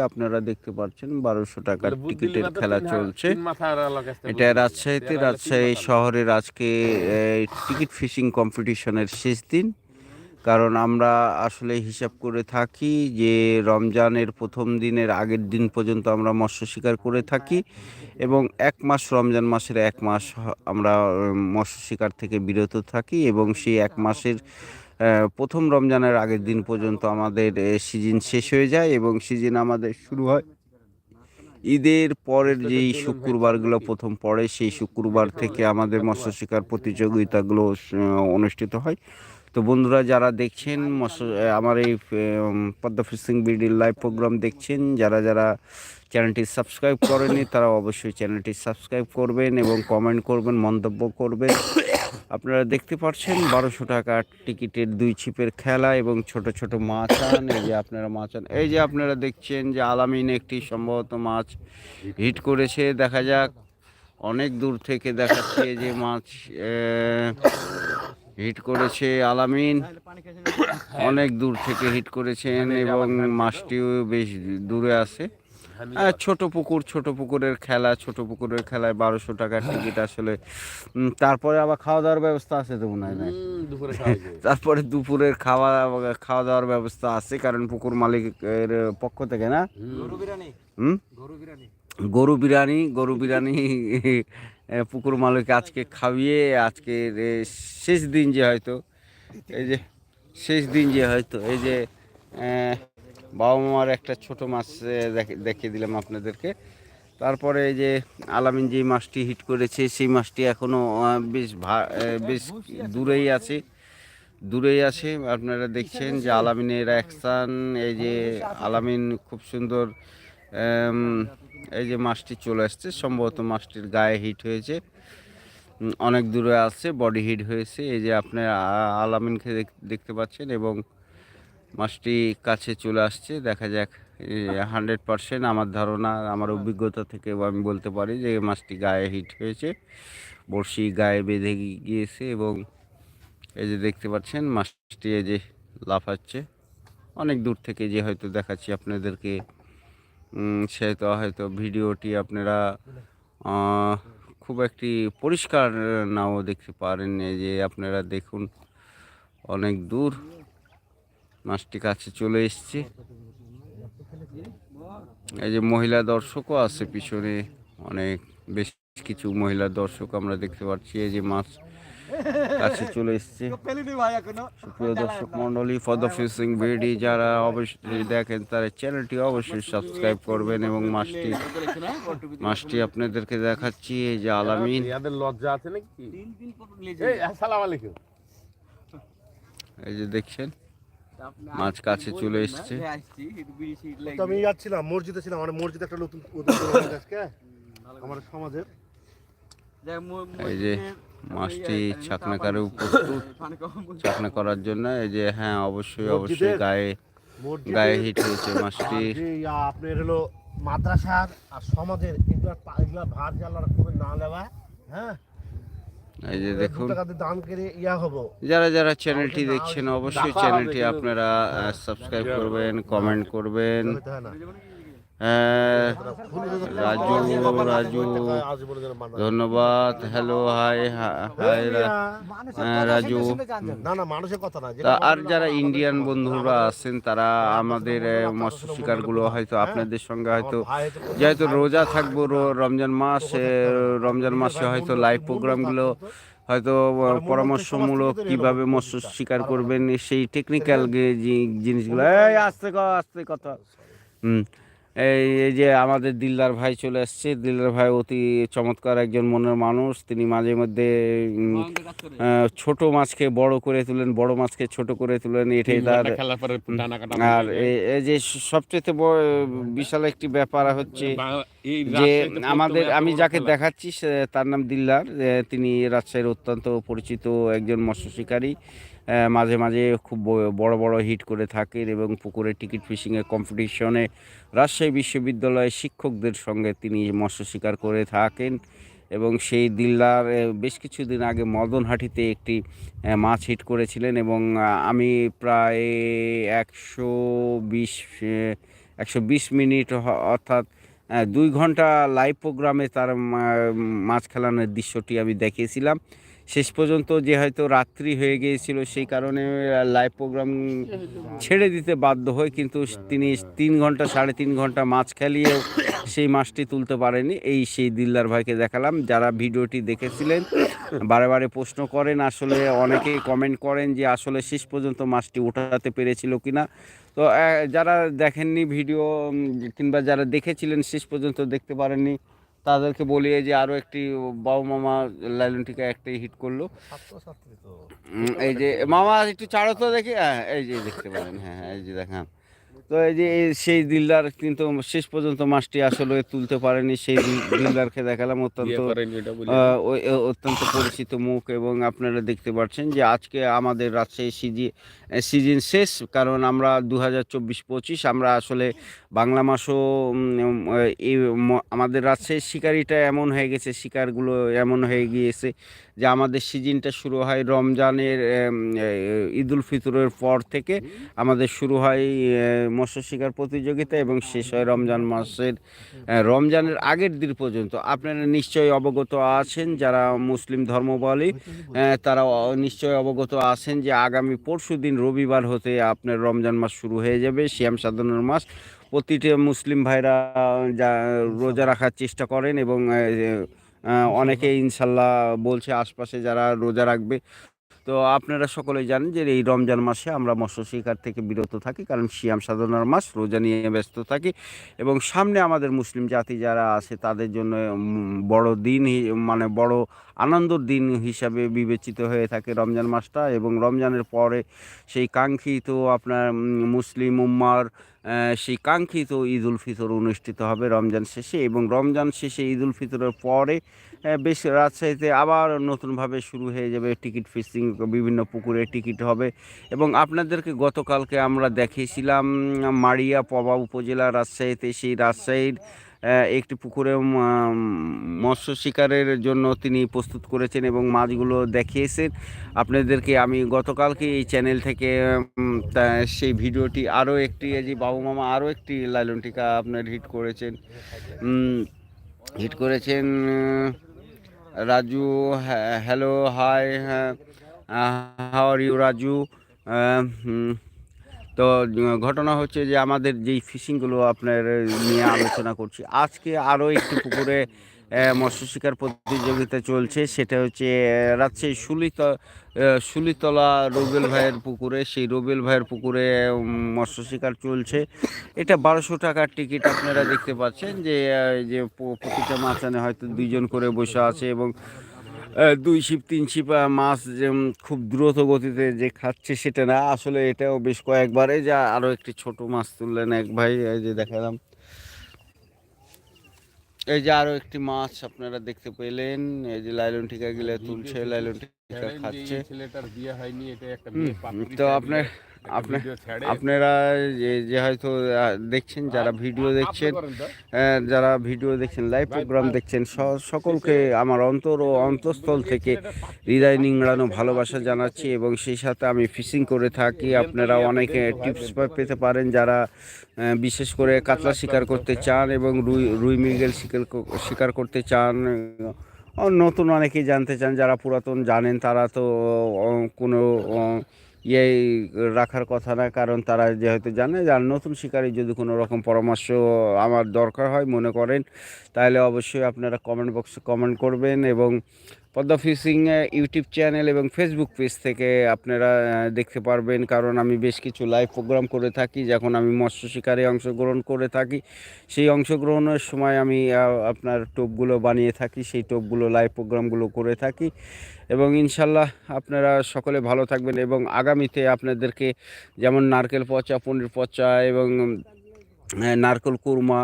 আপনারা দেখতে পাচ্ছেন বারোশো টাকার টিকিটের খেলা চলছে। এটা রাজশাহীতে রাজশাহী। শহরের আজকে টিকিট ফিশিং কম্পিটিশনের শেষ দিন। কারণ আমরা আসলে হিসাব করে থাকি যে রমজানের প্রথম দিনের আগের দিন পর্যন্ত আমরা মৎস্য শিকার করে থাকি এবং এক মাস রমজান মাসের এক মাস আমরা মৎস্য শিকার থেকে বিরত থাকি এবং সেই এক মাসের প্রথম রমজানের আগের দিন পর্যন্ত আমাদের সিজন শেষ হয়ে যায় এবং সিজন আমাদের শুরু হয়। ঈদের পরের যেই শুক্রবারগুলো প্রথম পড়ে, সেই শুক্রবার থেকে আমাদের মৎস্য শিকার প্রতিযোগিতাগুলো অনুষ্ঠিত হয়। তো বন্ধুরা, যারা দেখছেন মৎস্য আমার এই পদ্মা ফিশিং বিডির লাইভ প্রোগ্রাম দেখছেন, যারা যারা চ্যানেলটি সাবস্ক্রাইব করেনি তারা অবশ্যই চ্যানেলটি সাবস্ক্রাইব করবেন এবং কমেন্ট করবেন, মন্তব্য করবেন। আপনারা দেখতে পাচ্ছেন, বারোশো টাকার টিকিটের দুই ছিপের খেলা এবং ছোট ছোট মাছ আন এই যে আপনারা মাছ আন এই যে আপনারা দেখছেন যে আলামিন একটি সম্ভবত মাছ হিট করেছে। দেখা যাক, অনেক দূর থেকে দেখাচ্ছে যে মাছ হিট করেছে আলামিন। অনেক দূর থেকে হিট করেছেন এবং মাছটিও বেশ দূরে আছে। ছোট পুকুর ছোট পুকুরের খেলা ছোট পুকুরের খেলায় বারোশো টাকার টিকিট আসলে তারপরে আবার খাওয়া দাওয়ার ব্যবস্থা আছে তো মনে হয় তারপরে দুপুরের খাওয়া খাওয়া দাওয়ার ব্যবস্থা আছে কারণ পুকুর মালিকের পক্ষ থেকে না? হুম। গরু বিরিয়ানি। গরু বিরিয়ানি। এ, পুকুর মালিক আজকে খাইয়ে আজকের শেষ দিন যে হয়তো এই যে শেষ দিন যে হয়তো এই যে বাবা মার একটা ছোট মাছ দেখে- দেখিয়ে দিলাম আপনাদেরকে। তারপরে এই যে আলামিন যে মাছটি হিট করেছে, সেই মাছটি এখনও বেশ বেশ দূরেই আছে। দূরেই আছে, আপনারা দেখছেন যে আলামিনের অ্যাকশান, এই যে আলামিন খুব সুন্দর এই যে মাছটি চলে আসছে। সম্ভবত মাছটির গায়ে হিট হয়েছে। অনেক দূরে আছে, বডি হিট হয়েছে। এই যে আপনার আলামিনকে দেখ- দেখতে পাচ্ছেন এবং মাছটি কাছে চলে আসছে, দেখা যাক হান্ড্রেড পারসেন্ট আমার ধারণা, আমার অভিজ্ঞতা থেকে আমি বলতে পারি যে মাছটি গায়ে হিট হয়েছে, বড়শি গায়ে বেঁধে গিয়েছে এবং এই যে দেখতে পাচ্ছেন, মাছটি এই যে লাফাচ্ছে। অনেক দূর থেকে যে হয়তো দেখাচ্ছি আপনাদেরকে সেহেতু হয়তো ভিডিওটি আপনারা খুব একটি পরিষ্কার নাও দেখতে পারেন এই যে আপনারা দেখুন, অনেক দূর মাছটি কাছে চলে এসছে। এই যে মহিলা দর্শকও আছে পিছনে অনেক বেশ কিছু মহিলা দর্শক আমরা দেখতে পাচ্ছি। এই যে মাছ কাছে চলে এসছে। সুপ্রিয় দর্শক মন্ডলী ফর দ্য ফিশিং ভিডি যারা অবশ্যই দেখেন তারা চ্যানেলটি অবশ্যই সাবস্ক্রাইব করবেন এবং মাছটি মাছটি আপনাদেরকে দেখাচ্ছি। এই যে আলামিন। লজ্জা আছে নাকি? এই আসসালামু আলাইকুম। এই যে দেখছেন? মাছ কাছে চলে এসছে। আমি যাচ্ছিলাম মসজিদে ছিলাম আমার মসজিদে একটা নতুন আজকে। আমার সমাজের। এই যে মাছটি ছাকনাকারে প্রস্তুত ছাকনা করার জন্য এই যে হ্যাঁ অবশ্যই অবশ্যই গায়ে গায়ে হিট হয়েছে মাছটি। আর আপনার হলো মাদ্রাসার আর সমাজের এগুলা এগুলা ভার জ্বালার করে না নেওয়া হ্যাঁ? এই যে দেখুন। টাকা দিয়ে দান করে ইয়া হব। যারা যারা চ্যানেলটি দেখছেন অবশ্যই চ্যানেলটি আপনারা সাবস্ক্রাইব করবেন কমেন্ট করবেন। রাজু রাজু বান্দা। ধন্যবাদ হ্যালো হাই হাই হ্যাঁ, রাজু। আর যারা ইন্ডিয়ান বন্ধুরা আছেন তারা আমাদের মৎস্য শিকারগুলো হয়তো আপনাদের সঙ্গে হয়তো যেহেতু রোজা থাকব রমজান মাস রমজান মাসে হয়তো লাইভ প্রোগ্রামগুলো হয়তো পরামর্শমূলক কীভাবে মৎস্য শিকার করবেন সেই টেকনিক্যাল জিনিসগুলো। আস্তে আস্তে কথা। হুম। এই যে আমাদের দিলদার ভাই চলে আসছে দিলদার ভাই অতি চমৎকার একজন মনের মানুষ। তিনি মাঝে মধ্যে ছোট মাছকে বড় করে তুলেন বড় মাছকে ছোট করে তুলেন। এটাই তার আর এই যে সবচেয়ে বিশাল একটি ব্যাপার হচ্ছে যে আমাদের আমি যাকে দেখাচ্ছি তার নাম দিল্লার এ, তিনি রাজশাহীর অত্যন্ত পরিচিত একজন মৎস্য শিকারী। মাঝে মাঝে খুব বড় বড় হিট করে থাকেন এবং পুকুরে টিকিট ফিশিংয়ের কম্পিটিশনে রাজশাহী বিশ্ববিদ্যালয়ের শিক্ষকদের সঙ্গে তিনি মৎস্য শিকার করে থাকেন এবং সেই দিল্লার বেশ কিছুদিন আগে মদনহাটিতে একটি মাছ হিট করেছিলেন এবং আমি প্রায় একশো বিশ একশো বিশ মিনিট অর্থাৎ দুই ঘণ্টা লাইভ প্রোগ্রামে তার মাছ খেলানোর দৃশ্যটি আমি দেখিয়েছিলাম। শেষ পর্যন্ত যে হয়তো রাত্রি হয়ে গিয়েছিল, সেই কারণে লাইভ প্রোগ্রাম ছেড়ে দিতে বাধ্য হয় কিন্তু তিনি তিন ঘণ্টা, সাড়ে তিন ঘণ্টা মাছ খেলিয়েও সেই মাছটি তুলতে পারেনি। এই সেই দিলদার ভাইকে দেখালাম, যারা ভিডিওটি দেখেছিলেন, বারে বারে প্রশ্ন করেন, আসলে অনেকেই কমেন্ট করেন যে আসলে শেষ পর্যন্ত মাছটি ওঠাতে পেরেছিল কিনা। তো যারা দেখেননি ভিডিও কিংবা যারা দেখেছিলেন, শেষ পর্যন্ত দেখতে পারেননি তাদেরকে বলি যে আরও একটি বাবা মামা লাইলন টিকা একটাই হিট করল। তো। এই যে মামা একটু চাড়ো তো দেখি। হ্যাঁ এই যে দেখতে পারেন হ্যাঁ হ্যাঁ এই যে দেখান। তো এই যে সেই দিলদার কিন্তু শেষ পর্যন্ত মাছটি আসলে তুলতে পারেনি। সেই দিল- দিলদারকে দেখালাম অত্যন্ত অত্যন্ত পরিচিত মুখ এবং আপনারা দেখতে পাচ্ছেন যে আজকে আমাদের রাজশাহী সিজি সিজন শেষ কারণ আমরা দু হাজার চব্বিশ পঁচিশ আমরা আসলে বাংলা মাসও এই আমাদের রাজশাহীর শিকারিটা এমন হয়ে গেছে শিকারগুলো এমন হয়ে গিয়েছে যে আমাদের সিজনটা শুরু হয় রমজানের উম, আহ, ঈদ উল ফিতরের পর থেকে আমাদের শুরু হয় মৎস্য শিকার প্রতিযোগিতা এবং শেষ হয় রমজান মাসের রমজানের আগের দিন পর্যন্ত। আপনারা নিশ্চয়ই অবগত আছেন, যারা মুসলিম ধর্মাবলী তারা নিশ্চয়ই অবগত আছেন যে আগামী পরশু দিন রবিবার হতে আপনার রমজান মাস শুরু হয়ে যাবে শ্যাম সাধনের মাস। প্রতিটি মুসলিম ভাইরা যা, রোজা রাখার চেষ্টা করেন এবং অনেকে ইনশাল্লাহ বলছে আশপাশে যারা রোজা রাখবে তো আপনারা সকলেই জানেন যে এই রমজান মাসে আমরা মৎস্য শিকার থেকে বিরত থাকি, কারণ শিয়াম সাধনার মাস, রোজা নিয়ে ব্যস্ত থাকি এবং সামনে আমাদের মুসলিম জাতি যারা আছে তাদের জন্য বড় দিন মানে বড় আনন্দর দিন হিসাবে বিবেচিত হয়ে থাকে রমজান মাসটা এবং রমজানের পরে সেই কাঙ্ক্ষিত আপনার মুসলিম উম্মার সেই কাঙ্ক্ষিত ঈদ উল ফিতর অনুষ্ঠিত হবে রমজান শেষে এবং রমজান শেষে ঈদ উল ফিতরের পরে বেশ রাজশাহীতে আবার নতুনভাবে শুরু হয়ে যাবে টিকিট ফিক্সিং বিভিন্ন পুকুরে টিকিট হবে। এবং আপনাদেরকে গতকালকে আমরা দেখিয়েছিলাম মাড়িয়া পবা উপজেলা রাজশাহীতে, সেই রাজশাহীর একটি পুকুরে মৎস্য শিকারের জন্য তিনি প্রস্তুত করেছেন এবং মাছগুলো দেখিয়েছেন। আপনাদেরকে আমি গতকালকে এই চ্যানেল থেকে সেই ভিডিওটি আরও একটি যে বাবু মামা আরও একটি লাইলন টিকা আপনার হিট করেছেন। হিট করেছেন রাজু হ্যালো হাই হ্যাঁ আর ইউ রাজু? তো, ঘটনা হচ্ছে যে আমাদের যেই ফিশিংগুলো আপনার নিয়ে আলোচনা করছি, আজকে আরও একটি পুকুরে মৎস্য শিকার প্রতিযোগিতা চলছে। সেটা হচ্ছে রাজশাহী আহ, সুলিতলা রুবেল ভাইয়ের পুকুরে। সেই রুবেল ভাইয়ের পুকুরে মৎস্য শিকার চলছে। এটা বারোশো টাকার টিকিট আপনারা দেখতে পাচ্ছেন যে যে প্রতিটা মাছানে হয়তো দুইজন করে বসে আছে এবং দুই শিপ তিন শিপ মাছ যে খুব দ্রুত গতিতে যে খাচ্ছে সেটা না। আসলে এটাও বেশ কয়েকবারে যা আরও একটি ছোট মাছ তুললেন এক ভাই যে দেখালাম। এই যে আরও একটি মাছ আপনারা দেখতে পেলেন এই যে লাইলন টিকা গিলে তুলছে লাইলন টিকা খাচ্ছে। ছেলেটার বিয়ে হয়নি এটা একটা তো আপনার আপনার যে যে হয়তো দেখছেন যারা ভিডিও দেখছেন যারা ভিডিও দেখছেন লাইভ প্রোগ্রাম দেখছেন স- সকলকে আমার অন্তর ও অন্তঃস্থল থেকে হৃদয় নিংড়ানো ভালোবাসা জানাচ্ছি এবং সেই সাথে আমি ফিশিং করে থাকি। আপনারা অনেকে টিপস পেতে পারেন যারা বিশেষ করে কাতলা শিকার করতে চান এবং রুই রুই মৃগেল শিকার শিকার করতে চান নতুন অনেকেই জানতে চান যারা পুরাতন জানেন তারা তো কোনো ইয়ে রাখার কথা না, কারণ তারা যেহেতু জানে আর নতুন শিকারী যদি কোনো রকম পরামর্শ আমার দরকার হয়, মনে করেন, তাহলে অবশ্যই আপনারা কমেন্ট বক্সে কমেন্ট করবেন এবং পদ্মা ফিশিং ইউটিউব চ্যানেল এবং ফেসবুক পেজ থেকে আপনারা দেখতে পারবেন। কারণ আমি বেশ কিছু লাইভ প্রোগ্রাম করে থাকি, যখন আমি মৎস্য শিকারে অংশগ্রহণ করে থাকি। সেই অংশগ্রহণের সময় আমি আপনার টোপগুলো বানিয়ে থাকি, সেই টোপগুলো, লাইভ প্রোগ্রামগুলো করে থাকি। এবং ইনশাল্লাহ আপনারা সকলে ভালো থাকবেন এবং আগামীতে আপনাদেরকে যেমন নারকেল পচা, পনির পচা এবং নারকেল কুরমা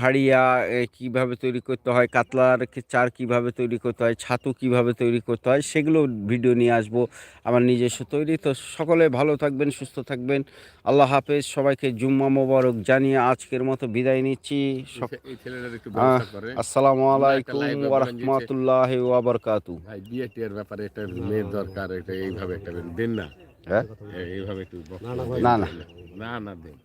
হাড়িয়া আহ, কীভাবে তৈরি করতে হয় কাতলার চার কীভাবে তৈরি করতে হয় ছাতু কীভাবে তৈরি করতে হয় সেগুলো ভিডিও নিয়ে আসব আমার নিজস্ব তৈরি। তো সকলে ভালো থাকবেন সুস্থ থাকবেন। আল্লাহ হাফেজ। সবাইকে জুম্মা মোবারক জানিয়ে আজকের মতো বিদায় নিচ্ছি। আসসালামু আলাইকুম রাহমাতুল্লাহি ওয়া বারাকাতু ভাই বিয়ে টিয়ের ব্যাপারে একটা মেয়ের দরকার এটা এইভাবে একটা দেন। না। হ্যাঁ? এই- এইভাবে একটু না, না। না, না। দেন।